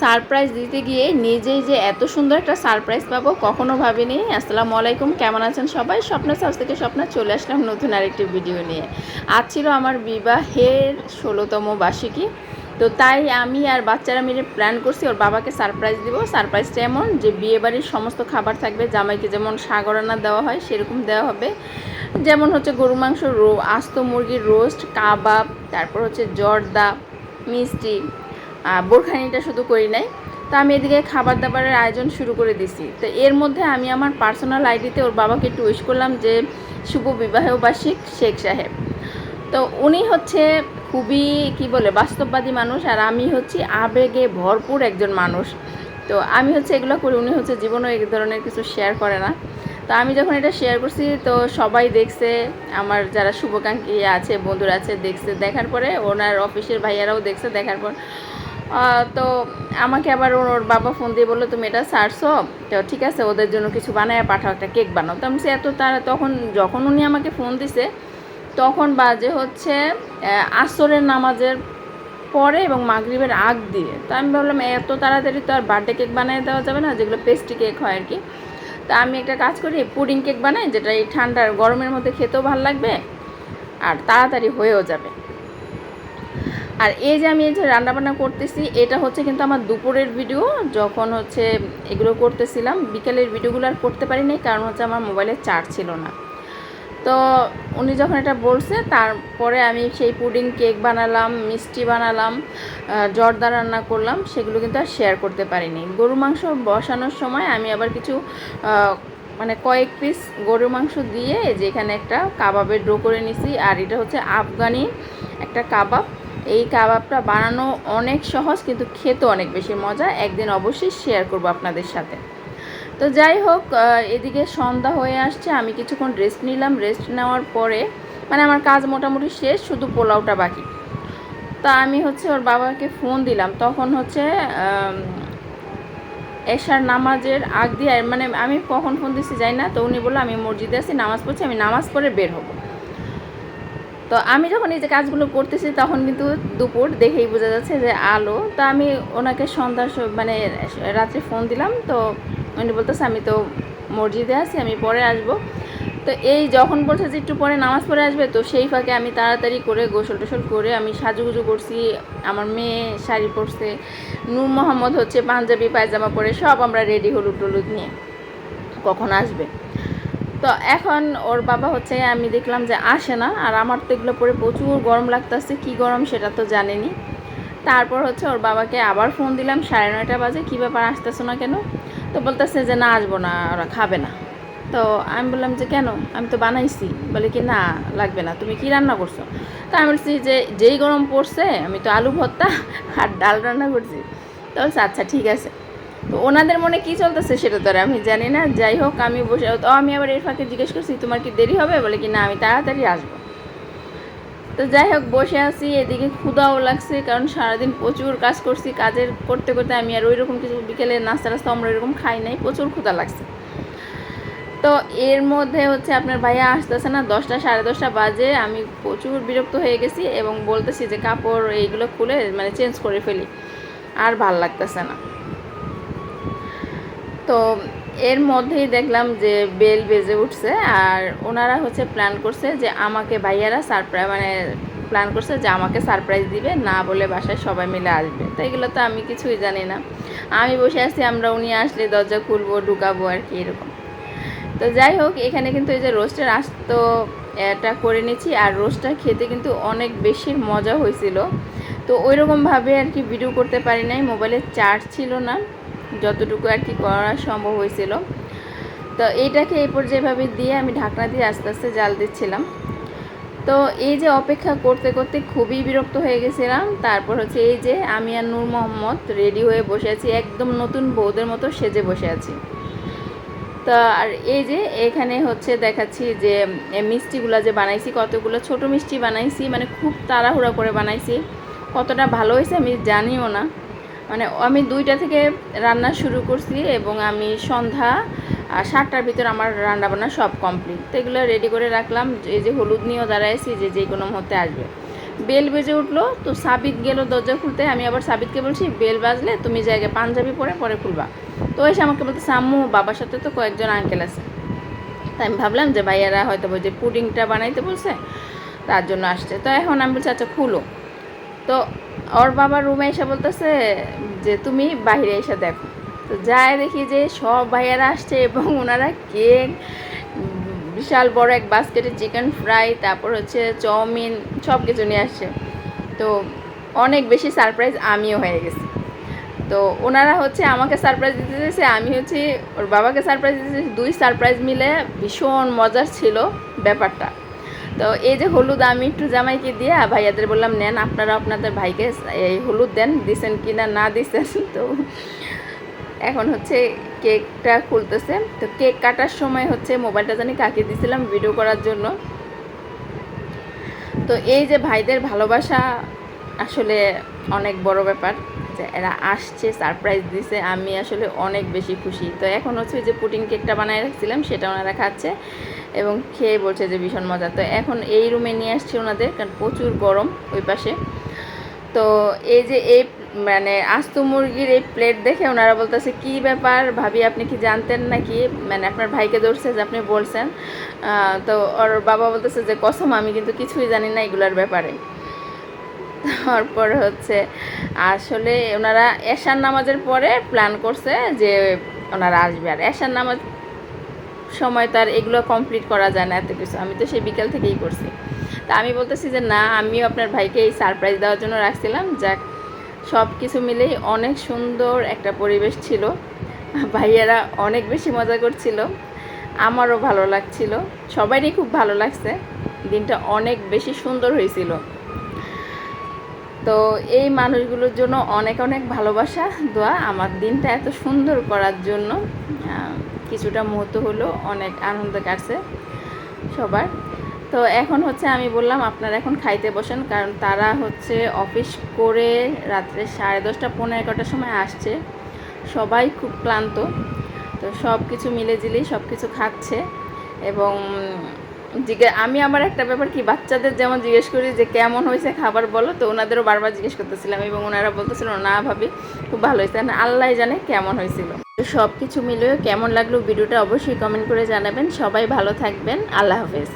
Surprise দিতে গিয়ে নিজেই যে এত সুন্দর একটা সারপ্রাইজ পাবো, কখনো ভাবিনি। আসসালামু আলাইকুম, কেমন আছেন সবাই? স্বপ্ন সাউস থেকে স্বপ্ন চলে আসলাম নতুন আরেকটি ভিডিও নিয়ে। আজ ছিল আমার বিবাহের ষোলোতম বার্ষিকী। তো তাই আমি আর বাচ্চারা মিলে প্ল্যান করছি, ওর বাবাকে সারপ্রাইজ দিব। সারপ্রাইজটা এমন যে বিয়েবাড়ির সমস্ত খাবার থাকবে, জামাইকে যেমন সাগরানা দেওয়া হয়, সেরকম দেওয়া হবে। যেমন হচ্ছে গরু মাংস আস্ত মুরগির রোস্ট, কাবাব, তারপর হচ্ছে জর্দা, মিষ্টি বোরখানিটা শুধু করি নাই। তো আমি এদিকে খাবার দাবারের আয়োজন শুরু করে দিছি। তো এর মধ্যে আমি আমার পার্সোনাল আইডিতে ওর বাবাকে একটু উইশ করলাম যে শুভ বিবাহ বার্ষিক শেখ সাহেব। তো উনি হচ্ছে খুবই, কি বলে, বাস্তববাদী মানুষ আর আমি হচ্ছি আবেগে ভরপুর একজন মানুষ। তো আমি হচ্ছে এগুলো করি, উনি হচ্ছে জীবনেও এক ধরনের কিছু শেয়ার করে না। তো আমি যখন এটা শেয়ার করছি, তো সবাই দেখছে, আমার যারা শুভাকাঙ্ক্ষী আছে, বন্ধুরা আছে, দেখছে। দেখার পরে ওনার অফিসের ভাইয়ারাও দেখছে, দেখার পর তো আমাকে আবার ওর বাবা ফোন দিয়ে বলল তুমি এটা সারছো? তো ঠিক আছে ওদের জন্য কিছু বানায় পাঠাও একটা কেক বানাও। তো আমি বলছি, এত তারা তখন যখন উনি আমাকে ফোন দিছে তখন বাজে হচ্ছে আসরের নামাজের পরে এবং মাগরিবের আগ দিয়ে। তো আমি ভাবলাম এত তাড়াতাড়ি তো আর বার্থডে কেক বানিয়ে দেওয়া যাবে না যেগুলো পেস্ট্রি কেক হয় আর কি তা আমি একটা কাজ করি পুডিং কেক বানাই যেটা এই ঠান্ডার গরমের মধ্যে খেতেও ভালো লাগবে আর তাড়াতাড়ি হয়েও যাবে। আর এই যে আমি এই যে রান্নাবান্না করতেছি, এটা হচ্ছে কিন্তু আমার দুপুরের ভিডিও যখন হচ্ছে এগুলো করতেছিলাম। বিকেলের ভিডিওগুলো আর করতে পারি নাই, কারণ হচ্ছে আমার মোবাইলে চার্জ ছিল না। তো উনি যখন এটা বলছে, তারপরে আমি সেই পুডিং কেক বানালাম, মিষ্টি বানালাম জর্দা রান্না করলাম, সেগুলো কিন্তু আর শেয়ার করতে পারিনি গরু মাংস বসানোর সময় আমি আবার কিছু মানে কয়েক পিস গরু মাংস দিয়ে যেখানে একটা কাবাবের ডো করে নিছি, আর এটা হচ্ছে আফগানি একটা কাবাব। এই কাবাবটা বানানো অনেক সহজ, কিন্তু খেতে অনেক বেশি মজা। একদিন অবশ্যই শেয়ার করব আপনাদের সাথে। তো যাই হোক এদিকে সন্ধ্যা হয়ে আসছে, আমি কিছুক্ষণ রেস্ট নিলাম। রেস্ট নেওয়ার পরে মানে আমার কাজ মোটামুটি শেষ, শুধু পোলাওটা বাকি। তা আমি হচ্ছে ওর বাবাকে ফোন দিলাম। তখন হচ্ছে এশার নামাজের আগ দিয়ে মানে আমি কখন ফোন দিচ্ছি যাই না, তো উনি বলল, আমি মসজিদে আছি, নামাজ পড়ছি, আমি নামাজ পড়ে বের হব। তো আমি যখন এই যে কাজগুলো করতেছি, তখন কিন্তু দুপুর দেখেই বোঝা যাচ্ছে যে আলো। তো আমি ওনাকে সন্ধ্যা মানে রাত্রে ফোন দিলাম, তো উনি বলতেছে, আমি তো মসজিদে আছি, আমি পরে আসব। তো এই যখন বলছে যে একটু পরে নামাজ পড়ে আসবে, তো সেই ফাঁকে আমি তাড়াতাড়ি করে গোসল টোসল করে আমি সাজুগুজু করছি। আমার মেয়ে শাড়ি পরছে, নূর মোহাম্মদ হচ্ছে পাঞ্জাবি, পায়জামা পরে সব আমরা রেডি হলুদ টলুদ নিয়ে। কখন আসবে? তো এখন ওর বাবা হচ্ছে, আমি দেখলাম যে আসে না, আর আমার তো এগুলো পরে প্রচুর গরম লাগতেছে, কি গরম সেটা তো জানেনি। তারপর হচ্ছে ওর বাবাকে আবার ফোন দিলাম, সাড়ে নয়টা বাজে, কী ব্যাপার আসতেছো না কেন? তো বলতেছে যে না, আসব না, ওরা খাবে না। তো আমি বললাম যে কেন? আমি তো বানাইছি। বলে কি, না, লাগবে না, তুমি কি রান্না করছ? তো আমি বলছি যে, যেই গরম পড়ছে, আমি তো আলু ভর্তা আর ডাল রান্না করছি। তো আচ্ছা ঠিক আছে। তো ওনাদের মনে কি চলতেছে সেটা তো আর আমি জানি না। যাই হোক, আমি বসে তো আমি আবার এর ফাঁকে জিজ্ঞেস করছি, তোমার কি দেরি হবে? বলে কি, না, আমি তাড়াতাড়ি আসব। তো যাই হোক, বসে আছি, এদিকে ক্ষুদাও লাগছে, কারণ সারাদিন প্রচুর কাজ করছি। কাজের করতে করতে আমি আর ওই রকম কিছু বিকেলে নাস্তা টাস্তা আমরা এরকম খাই নাই, প্রচুর ক্ষুদা লাগছে। তো এর মধ্যে হচ্ছে আপনার ভাইয়া আসতেছে না, দশটা, সাড়ে দশটা বাজে, আমি প্রচুর বিরক্ত হয়ে গেছি এবং বলতেছি যে কাপড় এইগুলো খুলে মানে চেঞ্জ করে ফেলি, আর ভালো লাগতেছে না। তো এর মধ্যেই দেখলাম যে বেল বেজে উঠছে আর ওনারা হচ্ছে প্ল্যান করছে যে আমাকে ভাইয়ারা সারপ্রাইজ মানে প্ল্যান করছে যে আমাকে সারপ্রাইজ দিবে, না বলে বাসায় সবাই মিলে আসবে। তো এগুলো তো আমি কিছুই জানি না। আমি বসে আছি, আমরা উনি আসলে দরজা খুলবো, ঢুকাবো আর কি এরকম। তো যাই হোক, এখানে কিন্তু এই যে রোস্টের আস্ত এটা করে নিচ্ছি। আর রোস্টটা খেতে কিন্তু অনেক বেশি মজা হয়েছিল। তো ওইরকমভাবে আর কি ভিডিও করতে পারি নাই মোবাইলে চার্জ ছিল না। যতটুকু আর কি করা সম্ভব হয়েছিল। তো এইটাকে এই পর্যায়ভাবে দিয়ে আমি ঢাকনা দিয়ে আস্তে আস্তে জাল দিচ্ছিলাম। তো এই যে অপেক্ষা করতে করতে খুবই বিরক্ত হয়ে গেছিলাম। তারপর হচ্ছে এই যে আমি আর নূর মোহাম্মদ রেডি হয়ে বসে আছি, একদম নতুন বৌদের মতো সেজে বসে আছি। তা আর এই যে এখানে হচ্ছে দেখাচ্ছি যে মিষ্টিগুলো যে বানাইছি, কতগুলো ছোট মিষ্টি বানাইছি মানে খুব তাড়াহুড়া করে বানাইছি। কতটা ভালো হয়েছে আমি জানিও না। মানে আমি দুইটা থেকে রান্না শুরু করছি এবং আমি সন্ধ্যা সাতটার ভিতর আমার রান্না বান্না সব কমপ্লিট। তো এগুলো রেডি করে রাখলাম, এই যে হলুদ নিয়েও দাঁড়াইছি যে যে কোনো মুহূর্তে আসবে। বেল বেজে উঠল, তো সাবিত গেল দরজা খুলতে, আমি আবার সাবিতকে বলছি, বেল বাজলে তুমি জায়গায় পাঞ্জাবি পরে পরে খুলবা। তো এসে আমাকে বলতে আম্মু বাবার সাথে তো কয়েকজন আঙ্কেল আছে। তাই আমি ভাবলাম যে ভাইয়ারা হয়তো যে পুডিংটা বানাইতে বলছে, তার জন্য আসছে। তো এখন আমি বলছি আচ্ছা খুলো। তো ওর বাবা রুমে এসে বলতেছে যে, তুমি বাইরে এসে দেখো। তো যায় দেখি যে সব ভাইয়ারা আসছে এবং ওনারা কেক, বিশাল বড় এক বাস্কেটে চিকেন ফ্রাই তারপর হচ্ছে চাউমিন সব কিছু নিয়ে আসছে। তো অনেক বেশি সারপ্রাইজ আমিও হয়ে গেছি। তো ওনারা হচ্ছে আমাকে সারপ্রাইজ দিতে দিয়েছে আমি হচ্ছে ওর বাবাকে সারপ্রাইজ দিতে দুই সারপ্রাইজ মিলে ভীষণ মজার ছিল ব্যাপারটা। তো এই যে হলুদ, আমি একটু জামাইকে দিয়ে ভাইয়াদের বললাম, নেন, আপনারা আপনাদের ভাইকে এই হলুদ দেন, দিছেন কি না না দিছেন। তো এখন হচ্ছে কেকটা খুলতেছে। তো কেক কাটার সময় হচ্ছে মোবাইলটা জানি কাকে দিছিলাম ভিডিও করার জন্য। তো এই যে ভাইদের ভালোবাসা আসলে অনেক বড় ব্যাপার। যে এরা আসছে সারপ্রাইজ দিছে, আমি আসলে অনেক বেশি খুশি। তো এখন হচ্ছে যে পুটিং কেকটা বানায় রাখছিলাম, সেটা ওনারা খাচ্ছে এবং খেয়ে বলছে যে ভীষণ মজা। তো এখন এই রুমে নিয়ে আসছে ওনাদের, কারণ প্রচুর গরম ওই পাশে। তো এই যে এই মানে আস্ত মুরগির এই প্লেট দেখে ওনারা বলতেছে, কি ব্যাপার? ভাবি, আপনি কি জানতেন নাকি? মানে আপনার ভাইকে ধরছে যে আপনি বলছেন। তো ওর বাবা বলতেছে যে, কসম, আমি কিন্তু কিছুই জানি না এগুলোর ব্যাপারে। তারপর হচ্ছে, আসলে ওনারা এশার নামাজের পরে প্ল্যান করছে যে ওনারা আসবে। আর এশার নামাজ সময় তার এগুলো কমপ্লিট করা যায় না এত কিছু। আমি তো সেই বিকাল থেকেই করছি। তা আমি বলতেছি যে, না, আমিও আপনার ভাইকে এই সারপ্রাইজ দেওয়ার জন্য রাখছিলাম। যাক, সব কিছু মিলেই অনেক সুন্দর একটা পরিবেশ ছিল। ভাইয়ারা অনেক বেশি মজা করছিল। আমারও ভালো লাগছিল। সবারই খুব ভালো লাগছে। দিনটা অনেক বেশি সুন্দর হয়েছিল। তো এই মানুষগুলোর জন্য অনেক অনেক ভালোবাসা, দোয়া। আমার দিনটা এত সুন্দর করার জন্য কিছুটা মুহূর্ত হলো, অনেক আনন্দ কাটছে সবার। তো এখন হচ্ছে আমি বললাম, আপনারা এখন খাইতে বসেন, কারণ তারা হচ্ছে অফিস করে রাত্রে সাড়ে দশটা পনেরো এগারোটার সময় আসছে। সবাই খুব ক্লান্ত। তো সব কিছু মিলে জিলেই সব কিছু খাচ্ছে এবং জিজ্ঞে, আমি আমার একটা ব্যাপার কি, বাচ্চাদের যেমন জিজ্ঞেস করি যে, কেমন হয়েছে খাবার বলো? তো ওনাদেরও বারবার জিজ্ঞেস করতেছিলাম এবং ওনারা বলতেছিল, না ভাবি, খুব ভালো হয়েছে। আল্লাহ জানে কেমন হয়েছিল। তো সব কিছু মিলেও কেমন লাগল ভিডিওটা অবশ্যই কমেন্ট করে জানাবেন। সবাই ভালো থাকবেন। আল্লাহ হাফেজ।